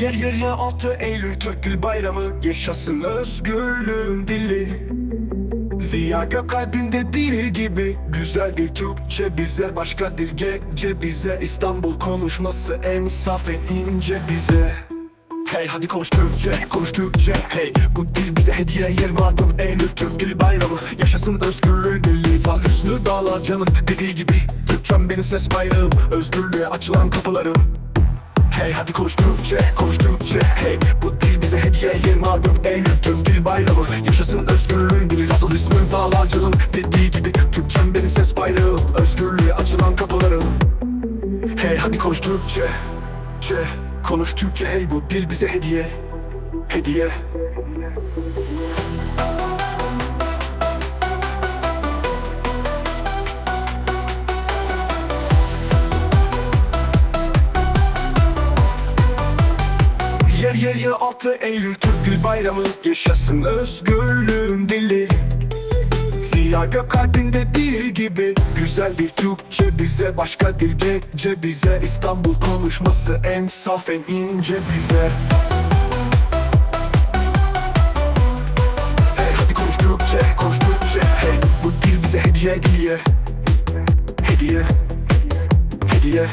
Yer yer ya 6 Eylül Türk Dil Bayramı. Yaşasın özgürlüğün dili. Ziya Gökalp'inde dil gibi Güzel bir Türkçe bize Başka dil gece bize. İstanbul konuşması en saf en ince bize. Hey hadi konuş Türkçe, konuş Türkçe. Hey bu dil bize hediye 26 Eylül Türk Dil Bayramı. Yaşasın özgürlüğün dili. Fatih Hüsnü Dağlacan'ın dediği gibi Türkçem benim ses bayrağım. Özgürlüğe açılan kapılarım Hey hadi konuş Türkçe, konuş Türkçe. Hey bu dil bize hediye 26 Eylül Türk Dil Bayramı. Yaşasın özgürlüğün dili Nasıl ismim Dağlacan'ın dediği gibi Türkçem benim ses bayrağım. Özgürlüğe açılan kapılarım. Hey hadi konuş Türkçe Çe, konuş Türkçe. Hey bu dil bize hediye Hediye Yer yer ya 6 Eylül Türk Dil Bayramı. Yaşasın özgürlüğün dili. Ziya Gökalp'inde dil gibi Güzel bir Türkçe bize Başka dil gece bize. İstanbul konuşması en saf en ince bize. Hey hadi konuş Türkçe, konuş Türkçe. Hey bu dil bize hediye hediye. Hediye Hediye